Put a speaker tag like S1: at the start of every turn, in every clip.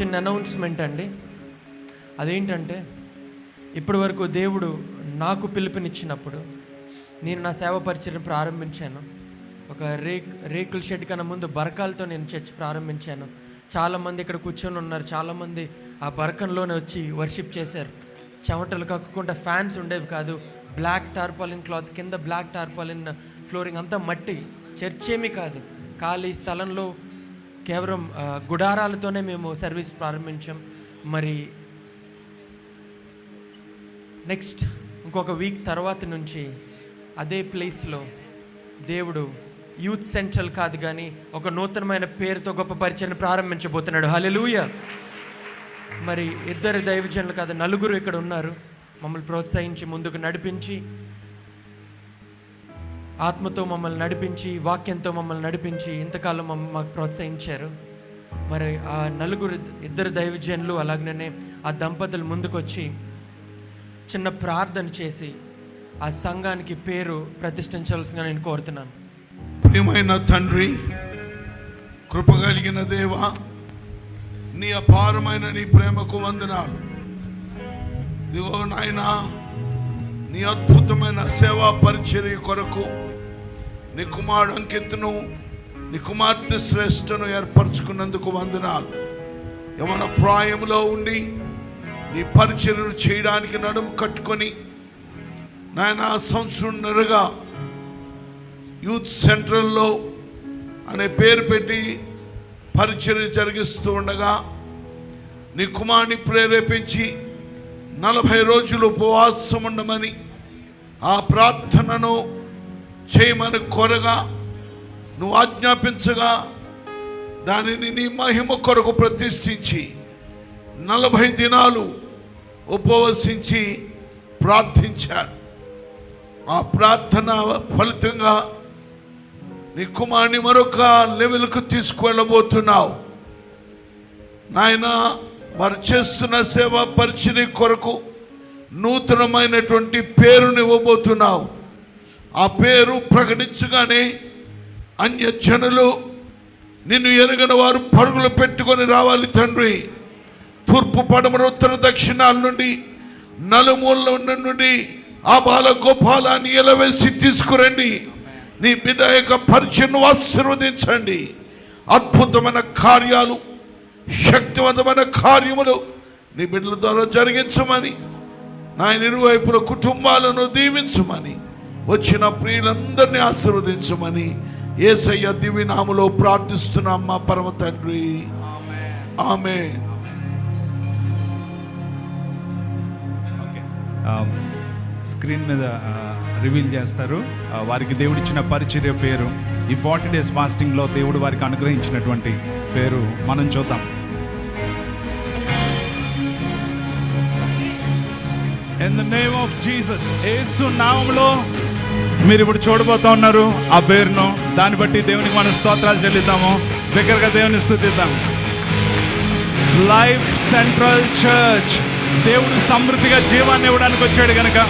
S1: చిన్న అనౌన్స్మెంట్ అండి. అదేంటంటే ఇప్పటి వరకు దేవుడు నాకు పిలుపునిచ్చినప్పుడు నేను నా సేవ పరిచయం ప్రారంభించాను. ఒక రేక్ రేకుల షెడ్ కన్నా ముందు బరకాలతో నేను చర్చ్ ప్రారంభించాను. చాలామంది ఇక్కడ కూర్చొని ఉన్నారు. చాలామంది ఆ బరకంలోనే వచ్చి వర్షిప్ చేశారు. చెమటలు కక్కుకుంటే ఫ్యాన్స్ ఉండేవి కాదు. బ్లాక్ టార్పాలిన్ క్లాత్ కింద బ్లాక్ టార్పాలిన్ ఫ్లోరింగ్ అంతా మట్టి. చర్చ్ ఏమీ కాదు. ఖాళీ స్థలంలో కేవలం గుడారాలతోనే మేము సర్వీస్ ప్రారంభించాం. మరి నెక్స్ట్ ఇంకొక వీక్ తర్వాత నుంచి అదే ప్లేస్లో దేవుడు యూత్ సెంట్రల్ కాదు కానీ ఒక నూతనమైన పేరుతో గొప్ప పరిచయం ప్రారంభించబోతున్నాడు. హలెలూయ మరి ఇద్దరు దైవజనులు కాదు నలుగురు ఇక్కడ ఉన్నారు. మమ్మల్ని ప్రోత్సహించి ముందుకు నడిపించి ఆత్మతో మమ్మల్ని నడిపించి వాక్యంతో మమ్మల్ని నడిపించి ఇంతకాలం మమ్మ- మాకు ప్రోత్సహించారు. మరి ఆ నలుగురు ఇద్దరు దైవజనులు అలాగనే ఆ దంపతులు ముందుకొచ్చి చిన్న ప్రార్థన చేసి ఆ సంఘానికి పేరు ప్రతిష్ఠించాల్సిందిగా నేను కోరుతున్నాను.
S2: ప్రియమైన తండ్రి కృప కలిగిన దేవా నీ అపారమైన నీ ప్రేమకు వందనాలు. ఇదిగో నాయన నీ అద్భుతమైన సేవా పరిచర్య కొరకు నీ కుమారుడు అంకిత్ను నీ కుమార్తె శ్రేష్టను ఏర్పరచుకున్నందుకు వందనాలు. యవన ప్రాయంలో ఉండి నీ పరిచర్యను చేయడానికి నడుము కట్టుకొని నాయన సంవత్సరంన్నరగా యూత్ సెంట్రల్లో అనే పేరు పెట్టి పరిచర్య జరిగిస్తూ ఉండగా నీ కుమారుని ప్రేరేపించి నలభై రోజులు ఉపవాసం ఉండమని ఆ ప్రార్థనను చేయమని కోరగా నువ్వు ఆజ్ఞాపించగా దానిని నీ మహిమ కొరకు ప్రతిష్ఠించి నలభై దినాలు ఉపవసించి ప్రార్థించారు. ఆ ప్రార్థన ఫలితంగా నీ కుమారుని మరొక లెవెల్కు తీసుకువెళ్ళబోతున్నావు. నాయన వారు చేస్తున్న సేవ పరిచయ కొరకు నూతనమైనటువంటి పేరుని ఇవ్వబోతున్నావు. ఆ పేరు ప్రకటించగానే అన్య జనులు నిన్ను ఎరగని వారు పరుగులు పెట్టుకొని రావాలి తండ్రి. తూర్పు పడమర ఉత్తర దక్షిణాల నుండి నలుమూల నుండి ఆ బాల గోపాలాన్ని ఎలవేసి తీసుకురండి. నీ బిడ్డ యొక్క పరిచయను ఆశీర్వదించండి. అద్భుతమైన కార్యాలు శక్తివంతమైన కార్యములు నీ బిడ్డల ద్వారా జరిగించమని నాయన ఇరువైపుల కుటుంబాలను దీవించమని వచ్చిన ప్రియులందరినీ ఆశీర్వదించమని ఏసయ్య దివినాములో ప్రార్థిస్తున్నాం మా పరమ తండ్రి. ఆమె
S3: స్క్రీన్ మీద రివీల్ చేస్తారు. వారికి దేవుడిచ్చిన పరిచర్య పేరు ఈ ఫార్టీ డేస్ ఫాస్టింగ్లో దేవుడు వారికి అనుగ్రహించినటువంటి పేరు మనం చూద్దాం. In the name of Jesus Yesu నామంలో మీరు ఇప్పుడు చూడబోతా ఉన్నారు ఆ పేరును. దాన్ని బట్టి దేవునికి మనం స్తోత్రాలు చెల్లిద్దాము. దగ్గరగా దేవుని స్థుతిద్దాం. లైఫ్ సెంట్రల్ చర్చ్ దేవుడు సమృద్ధిగా జీవాన్ని ఇవ్వడానికి వచ్చాడు కనుక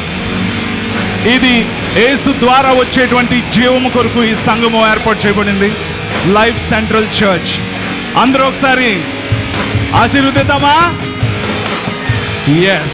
S3: ఇది యేసు ద్వారా వచ్చేటువంటి జీవము కొరకు ఈ సంఘము ఏర్పాటు చేయబడింది. లైఫ్ సెంట్రల్ చర్చ్ అందరూ ఒకసారి ఆశీర్వదిద్దామా? ఎస్